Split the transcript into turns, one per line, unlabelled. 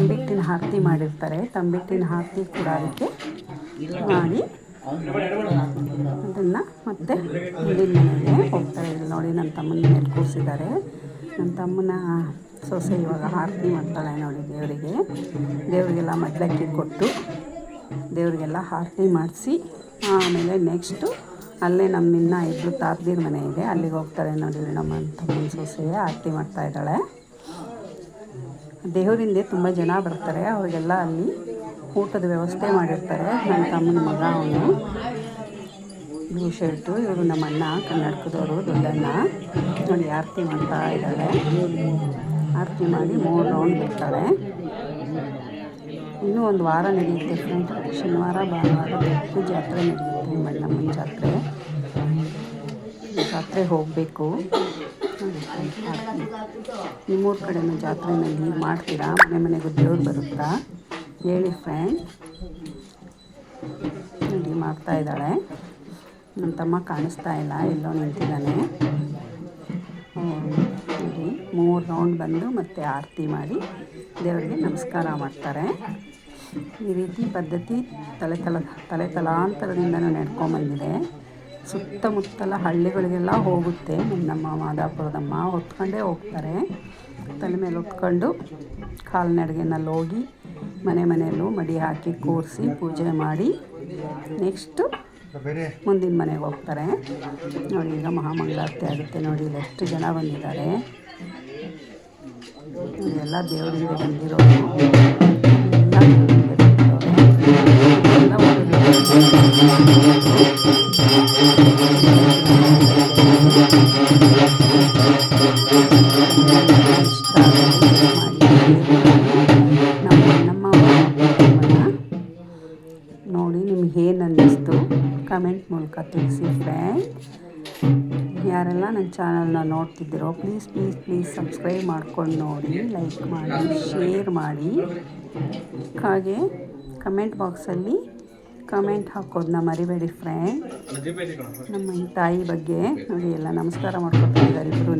ಆರತಿ ಮಾಡಿರ್ತಾರೆ. ತಂಬಿಟ್ಟಿನ ಆರತಿ ಕೂಡ ಅದಕ್ಕೆ ಮಾಡಿ ಅದನ್ನು ಮತ್ತೆ ಮುಂದಿನ ಮನೆಗೆ ಹೋಗ್ತಾರೆ. ಇಲ್ಲಿ ನೋಡಿ ನನ್ನ ತಮ್ಮನ ಮನೇಲಿ ಕೂರಿಸಿದ್ದಾರೆ. ನನ್ನ ತಮ್ಮನ ಸೊಸೆ ಇವಾಗ ಆರತಿ ಮಾಡ್ತಾಳೆ ನೋಡಿ ದೇವರಿಗೆ. ದೇವರಿಗೆಲ್ಲ ಮಡ್ಲಕ್ಕಿ ಕೊಟ್ಟು ದೇವರಿಗೆಲ್ಲ ಆರತಿ ಮಾಡಿಸಿ ಆಮೇಲೆ ನೆಕ್ಸ್ಟು ಅಲ್ಲೇ ನಮ್ಮ ಇನ್ನ ಇಬ್ಬರು ತಾತದಿರ ಮನೆ ಇದೆ. ಅಲ್ಲಿಗೆ ಹೋಗ್ತಾರೆ ನೋಡಿ ನಮ್ಮ ತಮ್ಮನ ಸೊಸೆ ಆರತಿ ಮಾಡ್ತಾ ಇದ್ದಾಳೆ. ದೇವರಿಂದೆ ತುಂಬ ಜನ ಬರ್ತಾರೆ, ಅವರಿಗೆಲ್ಲ ಅಲ್ಲಿ ಊಟದ ವ್ಯವಸ್ಥೆ ಮಾಡಿರ್ತಾರೆ. ನನ್ನ ತಮ್ಮನ ಮಗ ಅವನು. ಬ್ಲೂ ಶರ್ಟು ಇವರು ನಮ್ಮ ಅಣ್ಣ, ಕನ್ನಡಕದವರು, ದೊಡ್ಡಣ್ಣ. ನೋಡಿ, ಆರತಿ ಮಾಡ್ತಾ ಇದ್ದಾಳೆ. ಆರತಿ ಮಾಡಿ ಮೂರು ರೌಂಡ್ ಬರ್ತಾಳೆ ಇನ್ನೂ ಒಂದು ವಾರ ನಡೆಯುತ್ತೆ ಫ್ರೆಂಡ್ ಶನಿವಾರ, ಭಾನುವಾರ ದೊಡ್ಡ ಜಾತ್ರೆ ನಡೆಯುತ್ತೆ ಮಣ್ಣಮ್ಮನ ಜಾತ್ರೆ. ಜಾತ್ರೆ ಹೋಗಬೇಕು. ನಿಮ್ಮೂರ ಕಡೆನೂ ಜಾತ್ರೆನಲ್ಲಿ ಮಾಡ್ತೀರಾ? ಮನೆ ಮನೆಗೂ ದೇವ್ರು ಬರುತ್ತಾ? ಹೇಳಿ ಫ್ರೆಂಡ್ ಮಾಡ್ತಾ ಇದ್ದಾಳೆ. ನನ್ನ ತಮ್ಮ ಕಾಣಿಸ್ತಾ ಇಲ್ಲ, ಎಲ್ಲೋ ನಿಂತಿದ್ದಾನೆ. ಮೂರು ರೌಂಡ್ ಬಂದು ಮತ್ತೆ ಆರತಿ ಮಾಡಿ ದೇವರಿಗೆ ನಮಸ್ಕಾರ ಮಾಡ್ತಾರೆ. ಈ ರೀತಿ ಪದ್ಧತಿ ತಲೆ ತಲ, ತಲೆ ತಲಾಂತರದಿಂದನೂ ನಡ್ಕೊಂಬಂದಿದೆ ಸುತ್ತಮುತ್ತಲ ಹಳ್ಳಿಗಳಿಗೆಲ್ಲ ಹೋಗುತ್ತೆ. ನಮ್ಮ ಮಾದಾಪುರದಮ್ಮ ಹೊತ್ಕೊಂಡೇ ಹೋಗ್ತಾರೆ. ತಲೆ ಮೇಲೆ ಹೊತ್ಕೊಂಡು ಕಾಲ್ನಡಿಗೆನಲ್ಲಿ ಹೋಗಿ ಮನೆ ಮನೆಯಲ್ಲೂ ಮಡಿ ಹಾಕಿ ಕೂರಿಸಿ ಪೂಜೆ ಮಾಡಿ ನೆಕ್ಸ್ಟು ಮುಂದಿನ ಮನೆಗೆ ಹೋಗ್ತಾರೆ. ನೋಡಿ, ಈಗ ಮಹಾಮಂಗಳಾರತಿ ಆಗುತ್ತೆ. ನೋಡಿ, ಇಲ್ಲಿ ಎಷ್ಟು ಜನ ಬಂದಿದ್ದಾರೆ. ಎಲ್ಲ ದೇವರಿಂದ ಬಂದಿರೋರೆ. ನೋಡಿ ನಿಮ್ಗೆ ಏನು ಅನ್ನಿಸ್ತು? ಕಮೆಂಟ್ ಮೂಲಕ ತಿಳಿಸಿ ಫ್ರೆಂಡ್ ಯಾರೆಲ್ಲ ನನ್ನ ಚಾನಲ್ನ ನೋಡ್ತಿದ್ದೀರೋ ಪ್ಲೀಸ್ ಪ್ಲೀಸ್ ಪ್ಲೀಸ್ ಸಬ್ಸ್ಕ್ರೈಬ್ ಮಾಡ್ಕೊಂಡು ನೋಡಿ ಲೈಕ್ ಮಾಡಿ ಶೇರ್ ಮಾಡಿ. ಹಾಗೆ ಕಮೆಂಟ್ ಬಾಕ್ಸಲ್ಲಿ ಕಮೆಂಟ್ ಹಾಕೋದನ್ನ ಮರಿಬೇಡಿ ಫ್ರೆಂಡ್ ನಮ್ಮ ಈ ತಾಯಿ ಬಗ್ಗೆ ನೋಡಿ ಎಲ್ಲ ನಮಸ್ಕಾರ ಮಾಡ್ಕೊತಾ ಇದ್ದಾರೆ ಇಬ್ಬರೂ